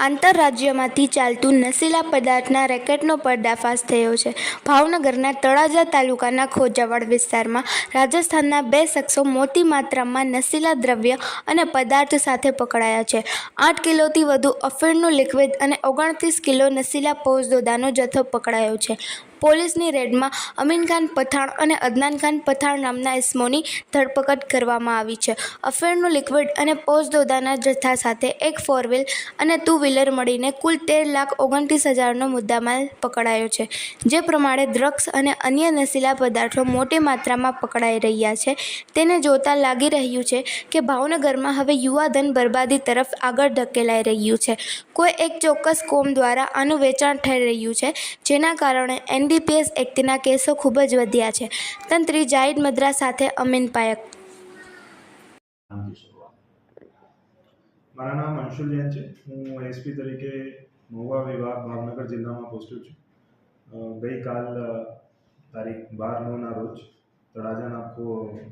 આંતરરાજ્યમાંથી ચાલતું નશીલા પદાર્થના રેકેટનો પર્દાફાશ થયો છે. ભાવનગરના તળાજા તાલુકાના ખોજાવાડ વિસ્તારમાં રાજસ્થાનના બે શખ્સો મોટી માત્રામાં નશીલા દ્રવ્ય અને પદાર્થ સાથે પકડાયા છે. આઠ કિલોથી વધુ અફીણનું લિક્વિડ અને ઓગણત્રીસ કિલો નશીલા પોષદોદાનો જથ્થો પકડાયો છે. પોલીસની રેડમાં અમીન ખાન પઠાણ અને અદનાન ખાન પઠાણ નામના ઇસમોની ધરપકડ કરવામાં આવી છે. અફેરનું લિક્વિડ અને પોષદોદાના જથ્થા સાથે એક ફોર વ્હીલ અને ટુ વ્હીલર મળીને કુલ તેર લાખ ઓગણત્રીસ હજારનો મુદ્દામાલ પકડાયો છે, જે પ્રમાણે ડ્રગ્સ અને અન્ય નશીલા પદાર્થો મોટી માત્રામાં પકડાઈ રહ્યા છે. તેને જોતા લાગી રહ્યું છે કે ભાવનગરમાં હવે યુવાધન બરબાદી તરફ આગળ ધકેલાઈ રહ્યું છે. કોઈ એક ચોક્કસ કોમ દ્વારા આનું વેચાણ થઈ રહ્યું છે, જેના કારણે એનડીપીએસ એક્ટના કેસો ખૂબ જ વધ્યા છે. તંત્રી જાહિદ મદ્રા સાથે અમીન પાયક. મારા નામ અંશુલ જૈન છે. હું એસપી તરીકે મહુવા વિભાગ ભાવનગર જિલ્લામાં પોસ્ટેડ છું. ગઈકાલ તારીખ બાર નવના રોજ તળાજાના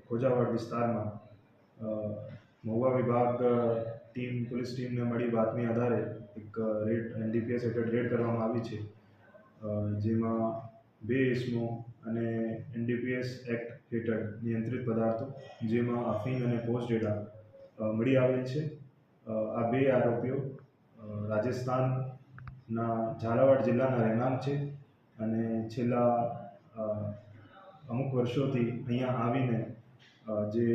ખોજાવાડ વિસ્તારમાં મહુવા વિભાગ ટીમ, પોલીસ ટીમને મળી બાતમી આધારે એક રેડ, એનડીપીએસ હેઠળ રેડ કરવામાં આવી છે. જેમાં બે ઇસમો અને એનડીપીએસ એક્ટ હેઠળ નિયંત્રિત પદાર્થો, જેમાં અફીમ અને પોસ્ટ ડેટા મળી આવેલ છે. આ બે આરોપીઓ રાજસ્થાનના ઝાલાવાડ જિલ્લાના રહેણાંક છે અને છેલ્લા અમુક વર્ષોથી અહીંયા આવીને જે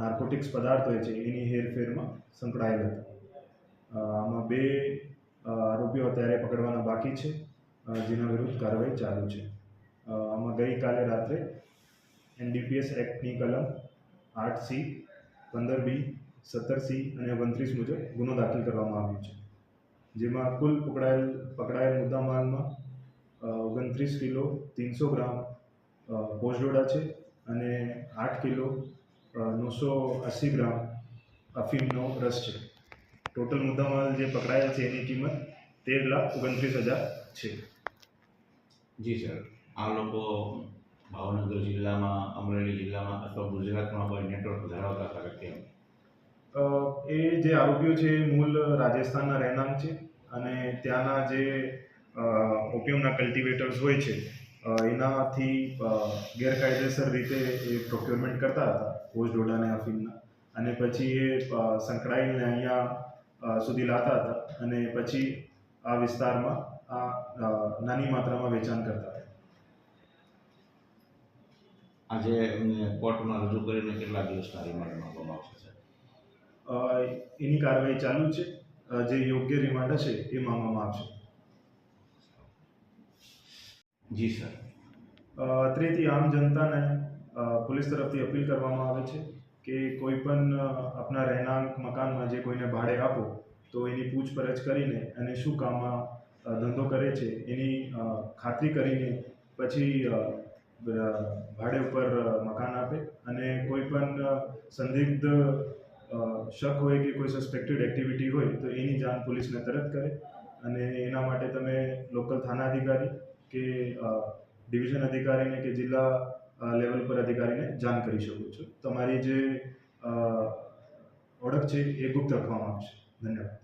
નાર્કોટિક્સ પદાર્થ હોય છે, એની હેરફેરમાં સંકળાયેલ હતા. આમાં બે આરોપીઓ અત્યારે પકડવાના બાકી છે. જેના વિરુદ્ધ કાર્યવાહી ચાલુ છે. આમાં ગઈકાલે રાત્રે એનડીપીએસ એક્ટની કલમ આઠ સી પંદર બી સત્તર સી અને ઓગણત્રીસ મુજબ ગુનો દાખલ કરવામાં આવ્યો છે. જેમાં કુલ પકડાયેલ પકડાયેલ મુદ્દામાલમાં ઓગણત્રીસ કિલો ત્રીસો ગ્રામ પોજડોડા છે અને આઠ કિલો નવસો અસી ગ્રામ અફીમનો રસ છે. ટોટલ મુદ્દામાલ જે પકડાયેલ છે એની કિંમત તેર લાખ ઓગણત્રીસ હજાર છે. જી, સર. આ લોકો ભાવનગર જિલ્લામાં, અમરેલી જિલ્લામાં અથવા ગુજરાતમાં કોઈ નેટવર્ક ધરાવતા કેમ? એ જે આરોપીઓ છે, એ મૂળ રાજસ્થાનના રહેણાંક છે અને ત્યાંના જે ઓપિયમના કલ્ટિવેટર્સ હોય છે એનાથી ગેરકાયદેસર રીતે એ પ્રોક્યોરમેન્ટ કરતા હતા પોસ્ટ ડોડાને અફીમના અને પછી એ સંકળાઈને અહીંયા સુધી લાતા હતા અને પછી આ વિસ્તારમાં આ નાની માત્રામાં વેચાણ કરતા હતા. આજે કોર્ટમાં રજૂ કરીને કેટલા દિવસના રિમાન્ડ માંગવામાં આવશે સર એની કાર્યવાહી ચાલુ છે. જે યોગ્ય રિમાન્ડ હશે એ માંગવામાં આવશે. જી સર અત્રેથી આમ જનતાને પોલીસ તરફથી અપીલ કરવામાં આવે છે કે કોઈ પણ આપના રહેણાંક મકાનમાં જે કોઈને ભાડે આપો તો એની પૂછપરછ કરીને અને શું કામમાં ધંધો કરે છે, એની ખાતરી કરીને પછી ભાડે ઉપર મકાન આપે અને કોઈ પણ સંદિગ્ધ શક હોય કે કોઈ સસ્પેક્ટેડ એક્ટિવિટી હોય તો એની જાણ પોલીસને તરત કરે અને એના માટે તમે લોકલ થાના અધિકારી કે ડિવિઝન અધિકારીને કે જિલ્લા લેવલ પર અધિકારીને જાણ કરી શકો છો. તમારી જે ઓળખ છે એ ગુપ્ત રાખવામાં આવશે ધન્યવાદ.